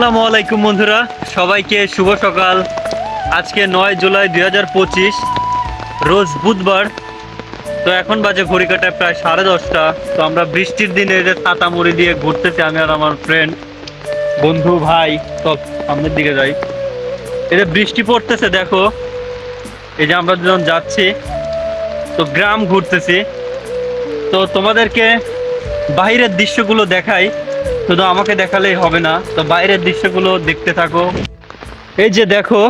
আসসালামু আলাইকুম বন্ধুরা, সবাইকে শুভ সকাল। আজকে নয় জুলাই দুই হাজার পঁচিশ, রোজ বুধবার। তো এখন বাজে ঘড়ি কাটায় প্রায় সাড়ে দশটা। তো আমরা বৃষ্টির দিনে যে ছাতা মুড়ি দিয়ে ঘুরতেছি, আমি আর আমার ফ্রেন্ড বন্ধু, ভাই, সব সামনের দিকে যাই। যে বৃষ্টি পড়তেছে, দেখো। এই যে আমরা যখন যাচ্ছি, তো গ্রাম ঘুরতেছি। তো তোমাদেরকে বাইরের দৃশ্যগুলো দেখাই। শুধু আমাকে দেখালেই হবে না, তো বাইরের দৃশ্যগুলো দেখতে থাকো। এই যে দেখো,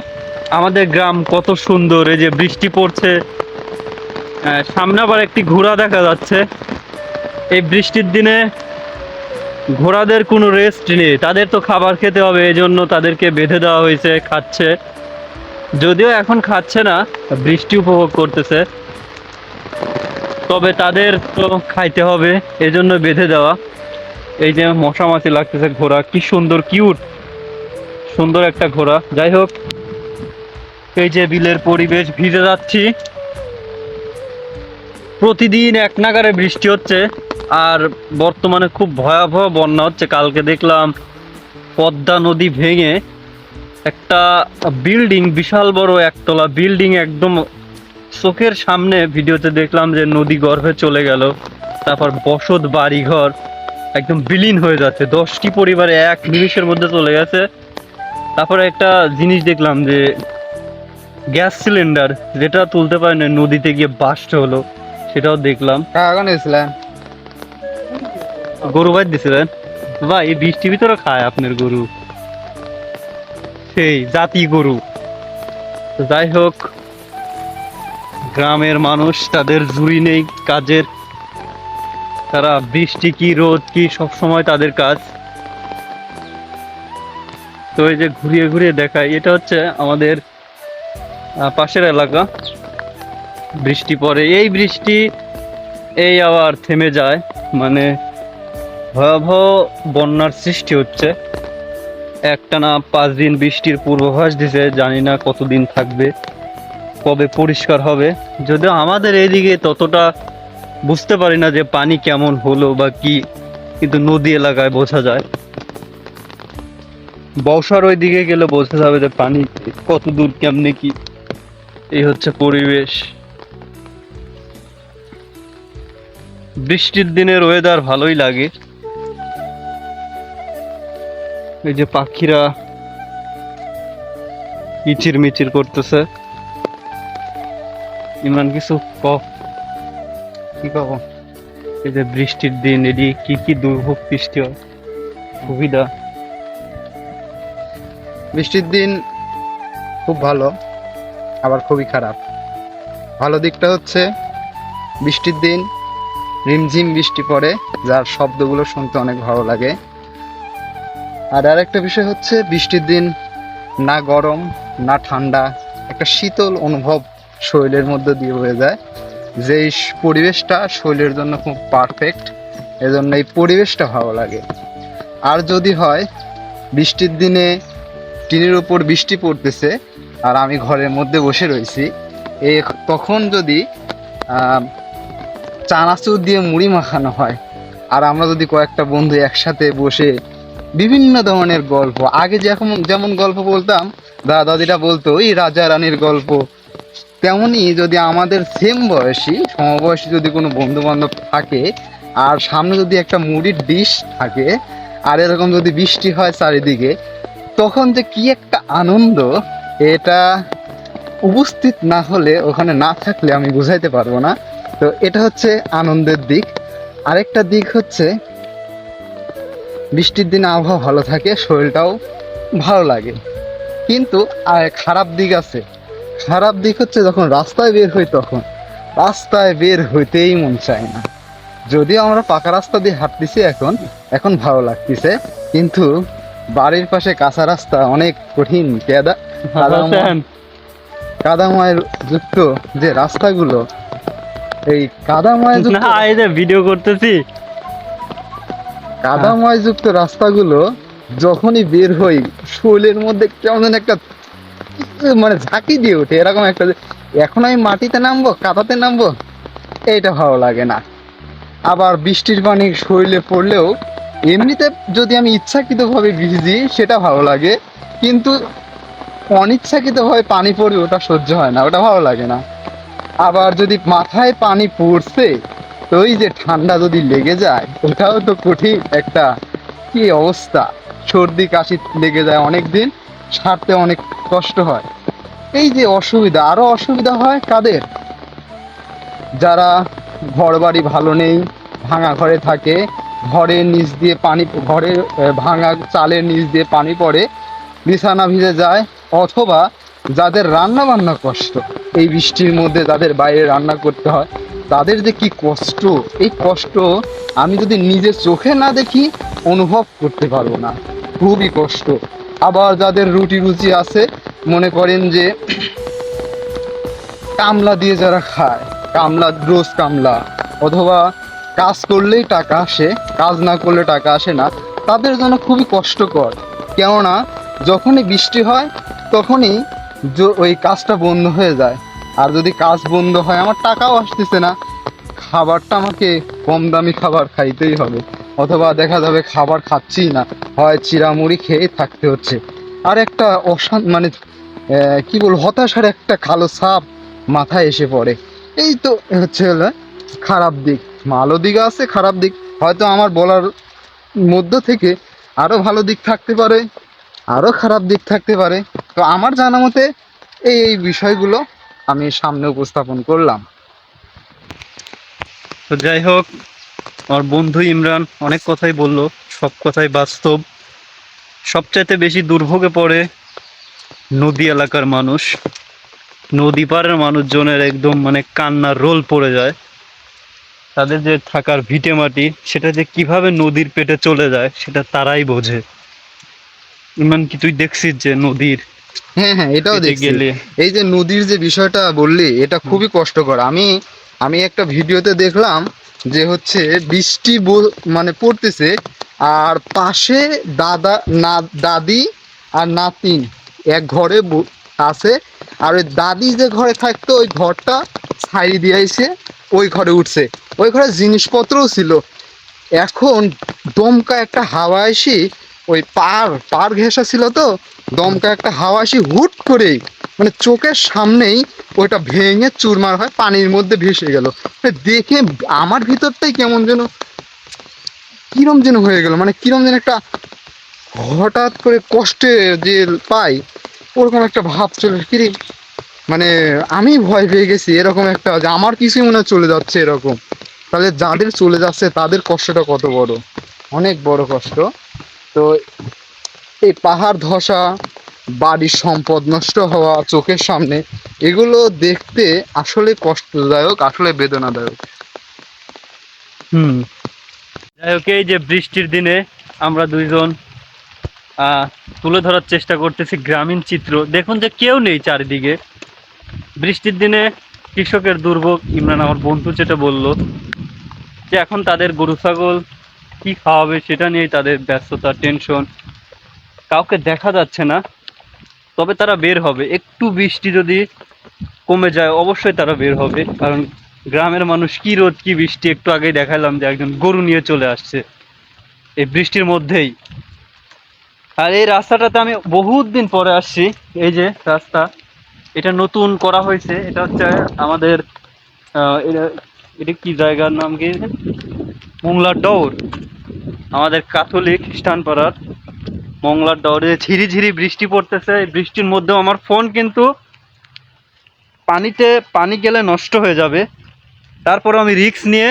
আমাদের গ্রাম কত সুন্দর, এই যে বৃষ্টি পড়ছে। সামনে আবার একটি ঘোড়া দেখা যাচ্ছে। এই বৃষ্টির দিনে ঘোড়াদের কোনো রেস্ট নেই। তাদের তো খাবার খেতে হবে এই জন্য তাদেরকে বেঁধে দেওয়া হয়েছে, খাচ্ছে। যদিও এখন খাচ্ছে না, বৃষ্টি উপভোগ করতেছে। তবে তাদের তো খাইতে হবে, এজন্য বেঁধে দেওয়া। এই যে মশা মাছি লাগতেছে ঘোড়া, কি সুন্দর কিউট সুন্দর একটা ঘোড়া। যাই হোক, এই যে বিলের পরিবেশ, ভিজে যাচ্ছি। প্রতিদিন এক নাগারে বৃষ্টি হচ্ছে, আর বর্তমানে খুব ভয়াবহ বন্যা হচ্ছে। কালকে দেখলাম পদ্মা নদী ভেঙে একটা বিল্ডিং, বিশাল বড় একতলা বিল্ডিং একদম চোখের সামনে, ভিডিওতে দেখলাম যে নদী গর্ভে চলে গেল, তারপর বসত বাড়িঘর একদম বিলীন হয়ে যাচ্ছে। দশটি পরিবারে এক নিমিষের মধ্যে চলে গেছে। তারপরে একটা জিনিস দেখলাম যে গ্যাস সিলিন্ডার যেটা তুলতে পারে না নদীতে গিয়ে বাস্ট হলো সেটাও দেখলাম। গরু বাদ দিছিলেন। বা এই বৃষ্টির ভিতরে খায় আপনার গরু। সেই জাতি গরু। যাই হোক গ্রামের মানুষ তাদের জুড়ি নেই কাজের তারা বৃষ্টি কি রোদ কি সব সময় তাদের কাজ। তো এই যে ঘুরিয়ে ঘুরিয়ে দেখায় এটা হচ্ছে আমাদের পাশের এলাকা। বৃষ্টি পড়ে এই বৃষ্টি এই আবার থেমে যায় মানে ভয়াবহ বন্যার সৃষ্টি হচ্ছে। একটানা পাঁচ দিন বৃষ্টির পূর্বাভাস দিছে, জানি না কতদিন থাকবে, কবে পরিষ্কার হবে। যদিও আমাদের এইদিকে ততটা বুঝতে পারি না যে পানি কেমন হলো বা কি, কিন্তু নদী এলাকায় বোঝা যায়। বর্ষার ওই দিকে গেলে বোঝা যাবে যে পানি কত দূর, কেমনে কি। এই হচ্ছে পরিবেশ। বৃষ্টির দিনের ওয়েদার ভালোই লাগে। এই যে পাখিরা ইচির মিচির করতেছে। ইমান কিছু ক? কি কব এই যে বৃষ্টির দিন এটি কি কি দুর্ভোগ সৃষ্টি হয়। সুবিধা। বৃষ্টির দিন খুব ভালো, আবার খুবই খারাপ। ভালো দিকটা হচ্ছে, বৃষ্টির দিন রিমঝিম বৃষ্টি পড়ে, যার শব্দগুলো শুনতে অনেক ভালো লাগে। আর আরেকটা বিষয় হচ্ছে, বৃষ্টির দিন না গরম, না ঠান্ডা, একটা শীতল অনুভব শরীরের মধ্যে দিয়ে হয়ে যায়। স- পরিবেশটা শরীরের জন্য খুব পারফেক্ট এজন্য এই পরিবেশটা ভালো লাগে। আর যদি হয়, বৃষ্টির দিনে টিনের উপর বৃষ্টি পড়তেছে, আর আমি ঘরের মধ্যে বসে রয়েছি এই তখন যদি চানাচুর দিয়ে মুড়ি মাখানো হয়, আর আমরা যদি কয়েকটা বন্ধু একসাথে বসে বিভিন্ন ধরনের গল্প, আগে যেরকম যেমন গল্প বলতাম দাদা দাদিরা বলতো, ওই রাজা রানীর গল্প তেমনই যদি আমাদের সেম বয়সী, সমবয়সী যদি কোনো বন্ধু বান্ধব থাকে, আর সামনে যদি একটা মুড়ির ডিশ থাকে, আর এরকম যদি বৃষ্টি হয় চারিদিকে, তখন যে কি একটা আনন্দ, এটা উপস্থিত না হলে ওখানে না থাকলে আমি বুঝাইতে পারব না। তো এটা হচ্ছে আনন্দের দিক। আরেকটা দিক হচ্ছে, বৃষ্টির দিনে আবহাওয়া ভালো থাকে, শরীরটাও ভালো লাগে। কিন্তু আর খারাপ দিক আছে খারাপ দিক হচ্ছে যখন রাস্তায় বের হই তখন। রাস্তায় বের হইতেই মন চায় না। যদিও আমরা পাকা রাস্তা দিয়ে হাঁটতেছি এখন এখন ভালো লাগতেছে কিন্তু বাড়ির পাশে কাঁচা রাস্তা অনেক কঠিন। কেদা কাদাময় যুক্ত যে রাস্তাগুলো এই কাদাময় যুক্ত না এই যে ভিডিও করতেছি। কাদাময় যুক্ত রাস্তাগুলো যখনই বের হই শরীরের মধ্যে কেমন একটা মানে ঝাঁকি দিয়ে ওঠে এরকম একটা এখন আমি মাটিতে নামবো, কাদাতে নামবো, এইটা ভালো লাগে না। আবার বৃষ্টির পানি শরীরে পড়লেও, এমনিতে যদি আমি ইচ্ছাকৃতভাবে ভিজি, সেটা ভালো লাগে, কিন্তু অনিচ্ছাকৃতভাবে পানি পড়বে ওটা সহ্য হয় না, ওটা ভালো লাগে না। আবার যদি মাথায় পানি পড়ছে, তো ওই যে ঠান্ডা যদি লেগে যায়, ওটাও তো কঠিন একটা কি অবস্থা। সর্দি কাশি লেগে যায় অনেক দিন সারতে অনেক কষ্ট হয়। এই যে অসুবিধা, আরও অসুবিধা হয় কাদের? যারা ঘর বাড়ি ভালো নেই, ভাঙা ঘরে থাকে ঘরের নিচ দিয়ে পানি ঘরের ভাঙা চালের নিচ দিয়ে পানি পড়ে, বিছানা ভিজে যায়, অথবা যাদের রান্না বান্না কষ্ট, এই বৃষ্টির মধ্যে যাদের বাইরে রান্না করতে হয়, তাদের যে কি কষ্ট, এই কষ্ট আমি যদি নিজের চোখে না দেখি, অনুভব করতে পারব না। খুবই কষ্ট। আবার যাদের রুটি রুচি আছে, মনে করেন যে কামলা দিয়ে যারা খায়, কামলা, রোজ কামলা, অথবা কাজ করলেই টাকা আসে, কাজ না করলে টাকা আসে না, তাদের জন্য খুবই কষ্টকর। কেননা, যখনই বৃষ্টি হয়, তখনই ওই কাজটা বন্ধ হয়ে যায়। আর যদি কাজ বন্ধ হয়, আমার টাকাও আসতেছে না। খাবারটা আমাকে কম দামি খাবার খাইতেই হবে। অথবা দেখা যাবে খাবার খাচ্ছি না, হয় চিরামুড়ি খেয়ে থাকতে হচ্ছে। আর একটা অশান্ত মানে কি বলব, হতাশার একটা কালো সাপ মাথায় এসে পড়ে। এই তো হচ্ছে হলো খারাপ দিক। ভালো দিক আছে, খারাপ দিক। হয়তো আমার বলার মধ্য থেকে আরও ভালো দিক থাকতে পারে, আরও খারাপ দিক থাকতে পারে। তো আমার জানা মতে এই এই বিষয়গুলো আমি সামনে উপস্থাপন করলাম। তো যাই হোক আমার বন্ধু ইমরান অনেক কথাই বলল সব কথাই বাস্তব। সবচাইতে বেশি দুর্ভোগে পড়ে নদী এলাকার মানুষ। নদী পাড়ের মানুষজনের একদম মানে কান্নার রোল পড়ে যায়। তাদের যে থাকার ভিটে মাটি সেটা যে কীভাবে নদীর পেটে চলে যায় সেটা তারাই বোঝে। ইমান কি তুই দেখছিস যে নদীর হ্যাঁ হ্যাঁ এটাও দেখছি। এই যে নদীর যে বিষয়টা বললি এটা খুবই কষ্টকর। আমি আমি একটা ভিডিওতে দেখলাম যে হচ্ছে বৃষ্টি মানে পড়তেছে, আর পাশে দাদা, না, দাদি আর নাতিন এক ঘরে আছে। আর ওই দাদি যে ঘরে থাকতো, ওই ঘরটা ছাই দিয়েছে ওই ঘরে উঠছে। ওই ঘরে জিনিসপত্রও ছিল। এখন দমকা একটা হাওয়া এসে ওই পার পার ঘেঁষা ছিল তো, দমকা একটা হাওয়া এসে হুট করেই মানে চোখের সামনেই ওইটা ভেঙে চুরমার হয়, পানির মধ্যে ভেসে গেল। দেখে আমার ভিতরটাই কেমন যেন, কিরম যেন হয়ে গেল মানে কিরম যেন একটা হঠাৎ করে কষ্টে যে পাই, ওরকম একটা ভাব চলে কিরে মানে আমি ভয় পেয়ে গেছি, এরকম একটা যে আমার কিছুই মনে চলে যাচ্ছে এরকম। তাহলে যাদের চলে যাচ্ছে, তাদের কষ্টটা কত বড়? অনেক বড় কষ্ট। তো এই পাহাড় ধসা বাড়ির সম্পদ নষ্ট হওয়া চোখের সামনে, এগুলো দেখতে আসলে কষ্টদায়ক, আসলে বেদনাদায়ক। হুম। যাই হোক, এই যে বৃষ্টির দিনে আমরা দুইজন তুলে ধরার চেষ্টা করতেছি গ্রামীণ চিত্র। দেখুন যে কেউ নেই চারিদিকে। বৃষ্টির দিনে কৃষকের দুর্ভোগ, ইমরান আমার বন্ধু যেটা বলল, যে এখন তাদের গরু, ছাগল কি খাওয়াবে সেটা নিয়েই তাদের ব্যস্ততা, টেনশন। কাউকে দেখা যাচ্ছে না। তবে তারা বের হবে। একটু বৃষ্টি যদি কমে যায়, অবশ্যই তারা বের হবে। কারণ গ্রামের মানুষ কি রোদ, কি বৃষ্টি, একটু আগেই দেখালাম যে একজন গরু নিয়ে চলে আসছে এই বৃষ্টির মধ্যেই। আর এই রাস্তাটাতে আমি বহুত দিন পরে আসছি, এই যে রাস্তা। এটা নতুন করা হয়েছে, এটা হচ্ছে আমাদের এটা- কি জায়গার নাম কি? মোংলার ডৌর। আমাদের কাথলিক খ্রিস্টান পাড়ার মংলার ডরে ঝিরি ঝিরি বৃষ্টি পড়তেছে। বৃষ্টির মধ্যেও আমার ফোন কিন্তু পানিতে, পানি গেলে নষ্ট হয়ে যাবে। তারপর আমি রিক্স নিয়ে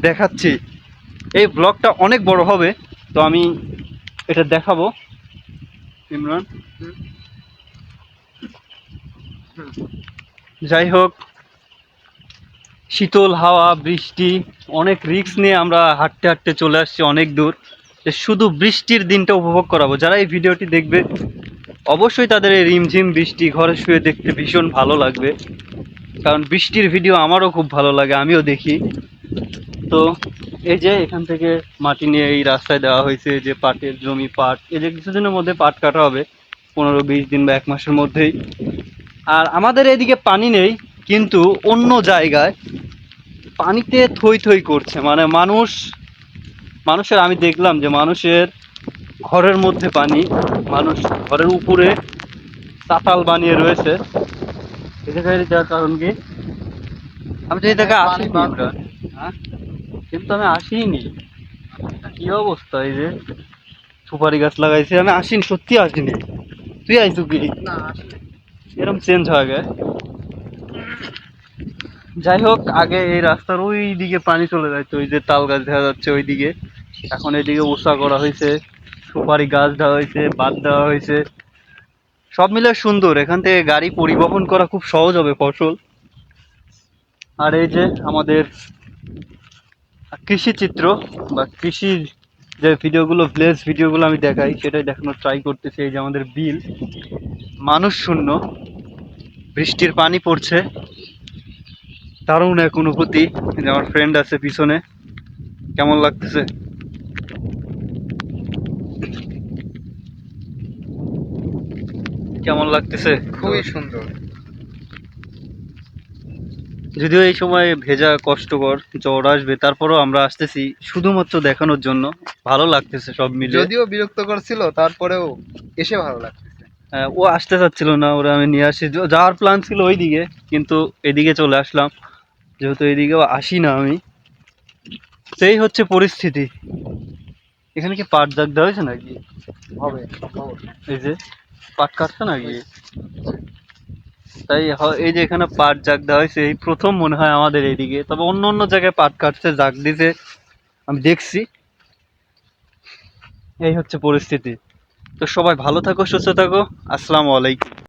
দেখাচ্ছি। এই ব্লগটা অনেক বড় হবে, তো আমি এটা দেখাবো। ইমরান? যাই হোক, শীতল হাওয়া, বৃষ্টি, অনেক রিস্ক নিয়ে আমরা হাঁটতে হাঁটতে চলে আসছি অনেক দূর। যে শুধু বৃষ্টির দিনটা উপভোগ করাবো। যারা এই ভিডিওটি দেখবে, অবশ্যই তাদের এই রিমঝিম বৃষ্টি ঘরে শুয়ে দেখতে ভীষণ ভালো লাগবে। কারণ বৃষ্টির ভিডিও আমারও খুব ভালো লাগে, আমিও দেখি। তো এই যে এখান থেকে মাটি নিয়ে এই রাস্তায় দেওয়া হয়েছে যে পাটের জমি, পাট, এই যে কিছুদিনের মধ্যে পাট কাটা হবে, পনেরো বিশ দিন বা এক মাসের মধ্যেই। আর আমাদের এদিকে পানি নেই, কিন্তু অন্য জায়গায় পানিতে থই থই করছে। মানে মানুষ মানুষের আমি দেখলাম যে মানুষের ঘরের মধ্যে পানি মানুষ ঘরের উপরে চাতাল বানিয়ে রয়েছে। এই জায়গায় কারণ কি? আমি তো এই জায়গায় বাঁধ। আমরা হ্যাঁ? কিন্তু আমি আসিনি। কি অবস্থা এই যে? সুপারি গাছ লাগাইছে আমি আসিনি সত্যি আসিনি। তুই আইসু কি? না এরকম চেঞ্জ হয়ে গেছে যাই হোক আগে এই রাস্তার ওই দিকে পানি চলে যাইতো ওই যে তাল গাছ দেখা যাচ্ছে ওই দিকে এখন এদিকে উষা করা হয়েছে, সুপারি গাছ দেওয়া হয়েছে বাদ দেওয়া হয়েছে। সব মিলে সুন্দর, এখান থেকে গাড়ি পরিবহন করা খুব সহজ হবে ফসল। আর এই যে আমাদের কৃষি চিত্র বা কৃষি যে ভিডিওগুলো ভিলেজ ভিডিওগুলো আমি দেখাই, সেটাই দেখানোর ট্রাই করতেছি, এই যে আমাদের বিল। মানুষ শূন্য, বৃষ্টির পানি পড়ছে। দারুণ এক অনুভূতি যে আমার ফ্রেন্ড আছে পিছনে। কেমন লাগতেছে? কেমন লাগতেছে? খুবই সুন্দর। যদিও এই সময় ভেজা কষ্টকর জ্বর আসবে তারপরও আমরা আসতেছি শুধুমাত্র দেখানোর জন্য। ভালো লাগতেছে সব মিলে যদিও বিরক্তকর ছিল তারপরেও এসে ভালো লাগতেছে। হ্যাঁ, ও আসতে চাচ্ছিল না ওরা আমি নিয়ে আসি। যাওয়ার প্ল্যান ছিল ওইদিকে কিন্তু এদিকে চলে আসলাম। যেহেতু এদিকেও আসি না আমি। সেই হচ্ছে পরিস্থিতি। এখানে কি পাট জাগ দেওয়া হয়েছে নাকি? হবে। এই যে। পাট কাটছে নাকি? তাই এই যে এখানে পাট জাগ দেওয়া হয়েছে, এই প্রথম মনে হয় আমাদের এইদিকে। তবে অন্য অন্য জায়গায় পাট কাটছে, জাগ দিতে আমি দেখছি। এই হচ্ছে পরিস্থিতি। তো সবাই ভালো থাকো, সুস্থ থাকো। আসসালামু আলাইকুম।